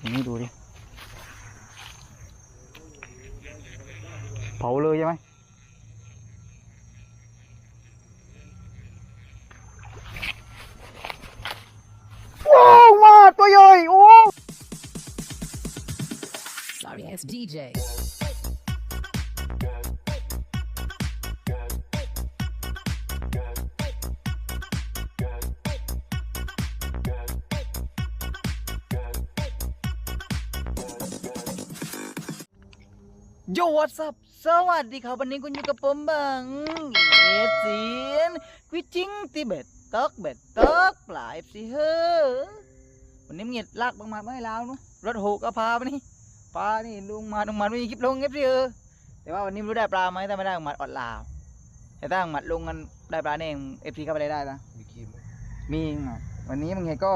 อย่างนี้ดูดิ เผาเลยใช่ไหมว้าว มาตัวใหญ่ โอ้ Sorry ass DJ. โยวัสบสวัสดีครับวันนี้คุณอยู่กับผมบังเอฟซีนกวิจิงติเบตตอกเบตตอกปลายเอฟซีเฮอวันนี้มึงเหยียดลากบางมาไม่ให้แล้วเนอะรถโหกก็พาไปนี่ปลานี่ลุงมาลุงมาไม่มีคลิปลงเอฟซีเออแต่ว่าวันนี้ไม่รู้ได้ปลาไหมถ้าไม่ได้บางมาอดลาว แต่ถ้าบางมาลงกันได้ปลาแน่เอฟซีเข้าไปได้นะมีครีมไหมมีอะวันนี้มึงเห็นก็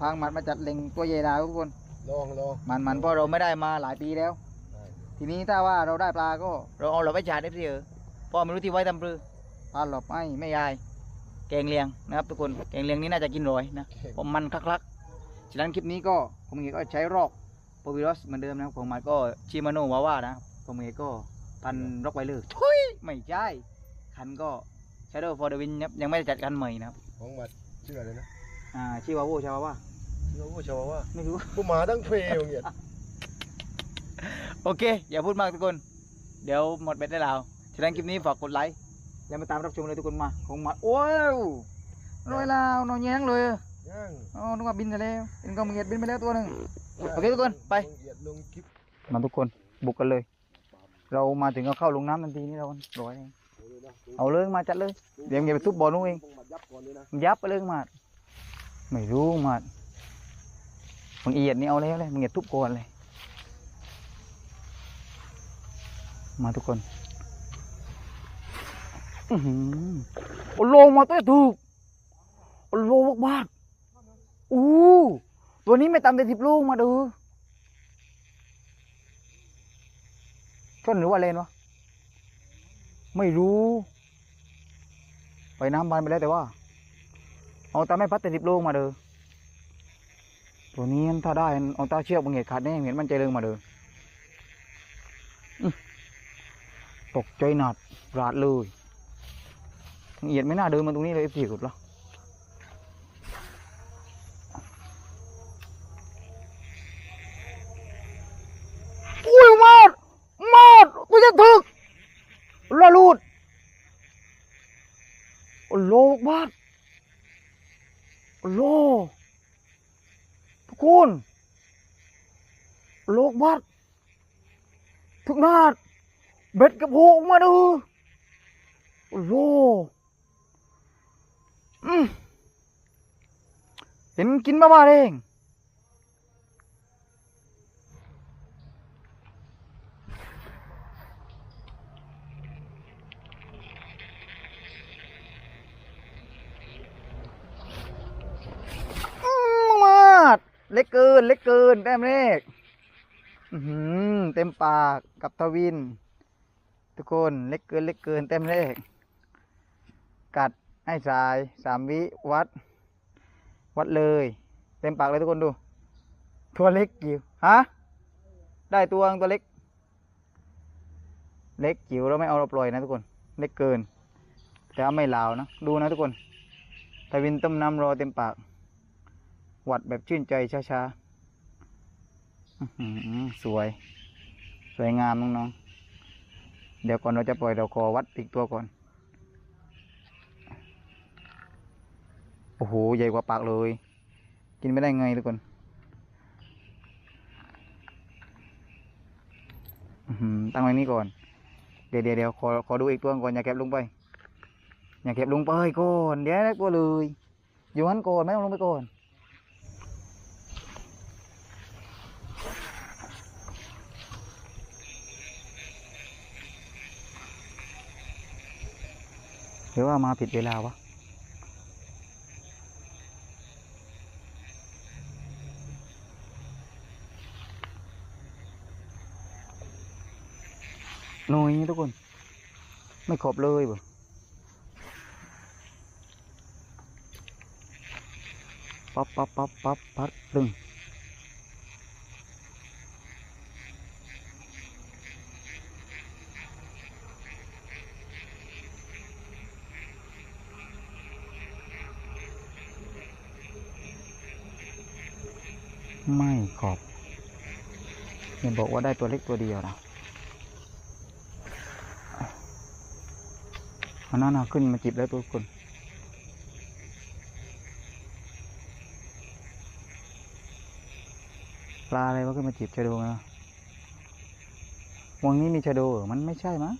พางหมัดมาจัดเล็งตัวใหญ่ดาวทุกคนลองลองมันมันเพราะเราไม่ได้มาหลายปีแล้วได้ ทีนี้ถ้าว่าเราได้ปลาก็เราเอาหลบไปชาร์จได้เพื่อเพราะไม่รู้ที่ไว้ทำปลือปลาหลบไม่ไม่ยาย แกงเลียงนะครับทุกคนแกงเลียงนี้น่าจะกินร่อยนะเก่งผมมันคลักๆฉะนั้นคลิปนี้ก็ผมเองก็ใช้รอกโปรวิรอสเหมือนเดิมนะครับผมมันก็ชิมาโนวาว่านะผมเองก็พันรอกไวเลอร์ทุยไม่ใช่คันก็ Shadow for the Wind ครับยังไม่ได้จัดกันใหม่นะครับของหมัดชื่ออะไรนะอ่าชิวาโวชาวาว่าชื่อว่าผู้ชาวว่าไม่รู้ผู้หมาทั้งเพลงเนี่ย โอเค อย่าพูดมากทุกคน เดี๋ยวหมดเบ็ดได้แล้ว ฉะนั้นคลิปนี้ฝากกดไลค์ แล้วมาตามรับชมเลยทุกคนมาของมาโอ้ยลอยแล้วนอนแย้งเลยย่างอ๋อนึกว่าบินไปแล้วเป็นกองเงียดบินไปแล้วตัวหนึ่งโอเคทุกคนไปลงเหยียดลงคลิปมาทุกคนบุกกันเลย เรามาถึงก็เข้าลงน้ำทันทีนี่เราร้อยเองเอาเลยมาจัดเลย เดี๋ยวมึงอย่าไปทุบบอลนู้นเองต้องหมัดยับก่อนเลยนะมึงยับไปเลยมาดไม่รู้มาดมึงเอียดนี่เอาแล้วเลยมึงอย่าทุบก่อนเลย มาทุกคนอือโอ้โลงมาตัวถูกโอ้โลงมากๆอู้ตัวนี้ไม่ต่ำแต่สิบลูกมาดูชนหรือว่าเลนวะไม่รู้ ไปน้ำบานไปแล้วแต่ว่า เอาตาแม่พัดแต่สิบลูกมาเด้อตัวนี้ถ้าได้เอาตาเชือกมึงเห็นขาดแน่เห็นมันใจเริงมาเด้อ ตกใจหนัดราดเลยเหยียดไม่น่าเดินมาตรงนี้เลยสี่สุดหรออุ้ยมาดมาดกูจะถึกละลูดโลกมากโลทุกคนโลกมากทุกนาด เบ็ดกับโหกมาดูโอ้โลอืมเห็นกินมาบ้าเองอืมาดเล็กเกิน เล็กเกินแต้มเลขอื้อหือเต็มปากกับทวิน ทุกคนเล็กเกินเล็กเกินแต้มเลขกัดให้สายสามวิวัด วัดเลย เต็มปากเลยทุกคนดู ตัวเล็กจิ๋วฮะได้ตัวตัวเล็ก เล็กจิ๋วเราไม่เอาเราปล่อยนะทุกคน เล็กเกิน แต่เอาไม่ลาวนะดูนะทุกคนทวินต้มน้ำรอเต็มปาก หวัดแบบชื่นใจช้าๆสวย สวยงามน้องๆ เดี๋ยวก่อนเราจะปล่อยเราขอวัดอีกตัวก่อน โอ้โห ใหญ่กว่าปากเลย กินไม่ได้ไงทุกคนตั้งไว้นี่ก่อน เดี๋ยวเดี๋ยวเดี๋ยวขอขอดูอีกตัวก่อนอย่าเก็บลงไป อย่าเก็บลงไปก่อน เดี๋ยวได้ตัวเลย อยู่งั้นก่อนไม่ต้องลงไปก่อน รือว่ามาผิดเวลาวะหน่อยทุกคน ไม่ขอบเลยบ่ปั๊บปั๊บปั๊บปั๊บปั๊บตึง ไม่ขอบเห็นบอกว่าได้ตัวเล็กตัวเดียวนะอันนั้นนะขึ้นมาจิบแล้วทุกคนปลาอะไรวะขึ้นมาจีบชะโดนะวงนี้มีชะโดเหรอมันไม่ใช่มั้ง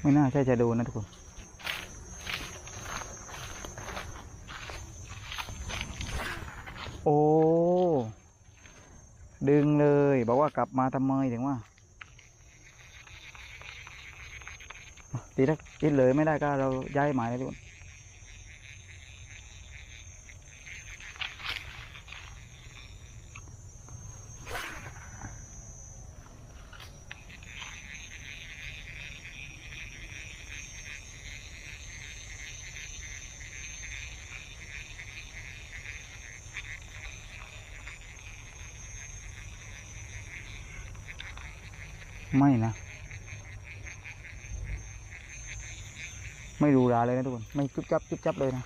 ไม่น่าใช่ชะโดนะทุกคน อ้ ดึงเลย บอกว่ากลับมาทำไมถึงว่าตีถ้าติดเลยไม่ได้ก็เราย้ายหมายเลยทุกคน ไม่นะ ไม่ดูราเลยนะทุกคน ไม่จุบจับจุบจับเลยนะ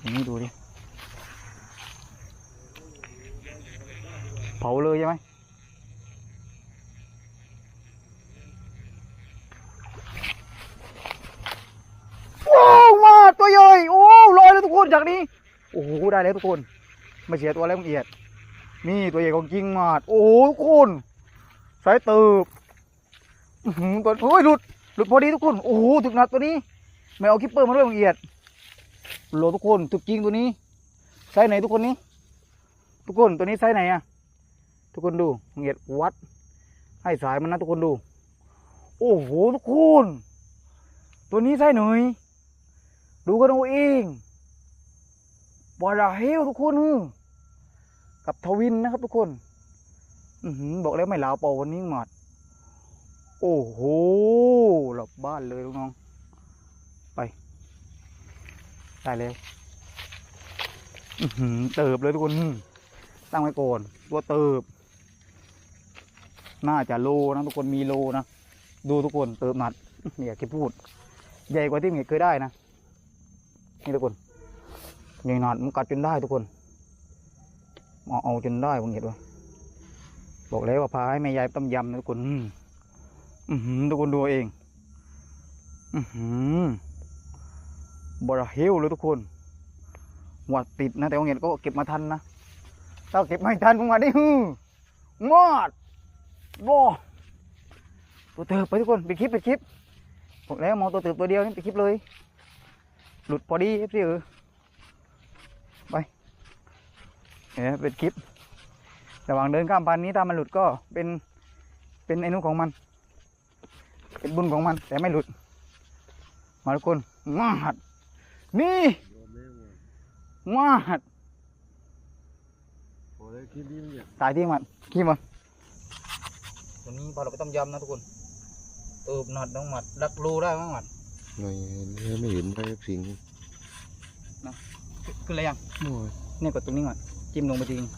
อย่างนี้ดูดิ เผาเลยใช่ไหมว้าวมาตัวใหญ่โอ้ลอยแล้วทุกคนจากนี้ โอ้โหได้แล้วทุกคน ไม่เสียตัวแล้วมึงเอียด นี่ตัวใหญ่ของจริงมาดโอ้ทุกคน สายตืบอื้อหือตัวโอ้ยหลุดหลุดพอดีทุกคน โอ้โหถึกหนักตัวนี้ ไม่เอาคิปเปอร์มาด้วยละเอียดโหลทุกคนถึกจริงตัวนี้ไซส์ไหนทุกคนนี้ ทุกคนตัวนี้ไซส์ไหนอะทุกคนดูละเอียดวัด ให้สายมันนะทุกคนดู โอ้โหทุกคน ตัวนี้ไซส์หนดูกันเอาเองบาราเฮลทุกคนกับทวินนะครับทุกคน อือบอกแล้วไม่ลาวเป่าวันนี้หมัดโอ้โหหลับบ้านเลยลูกน้อง ไป ได้แล้วอือหือเติบเลยทุกคน ตั้งไว้ก่อน ตัวเติบ น่าจะโลนะทุกคนมีโลนะ ดูทุกคนเติบหนัดไม่อยากจะพูด ใหญ่กว่าที่เมียเคยได้นะ นี่ทุกคนใหญ่หนัดมันกัดจนได้ทุกคน เอาเอาจนได้ผมเห็นว่า บอกแล้วว่าพาให้แม่ยายต้มยำนะทุกคนอืมอื้อหือทุกคนดูเอง อือหือบราเฮลเลยทุกคนหวัดติดนะ แต่ว่าเงี้ยก็เก็บมาทันนะถ้าเก็บไม่ทันผมมาได้ฮืองอดบอตัวเติบไปทุกคนไปดคลิปไปดคลิปบอกแล้วมองตัวเติบตัวเดียวนี่ไปดคลิปเลย หลุดพอดีเอฟซีเออไปเนี่ยป็นคลิป ระหว่างเดินข้ามพันนี้ถ้ามันหลุดก็เป็นเป็นไอ้นู้นของมัน เป็นบุญของมัน แต่ไม่หลุด มาทุกคนมาดนี่ยอมแม่งว่ะมาดพอแล้วคิดดีมึงเนี่ยตายที่มันขี้มันตัวนี้พอเราไปต้มยำนะทุกคนเติบหนัดน้องหมัดรักรูได้มั้งหมัดไม่ไม่เห็นไอ้สิงขึ้นเลยยังโอ้ยเนี่ยกดตรงนี้ก่อนจิ้มลงไปทีนึง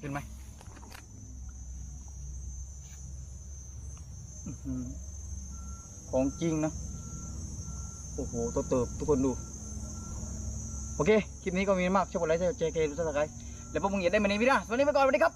ขึ้นไหมของจริงนะโอ้โหตัวเติบทุกคนดู โอเค คลิปนี้ก็มีมากชอบกดไลค์ชอบแชร์เกมรู้สักไครแล้วพวกมึงอย่าได้มาในวิดีโอสวัสดีไปก่อนสวัสดีครับ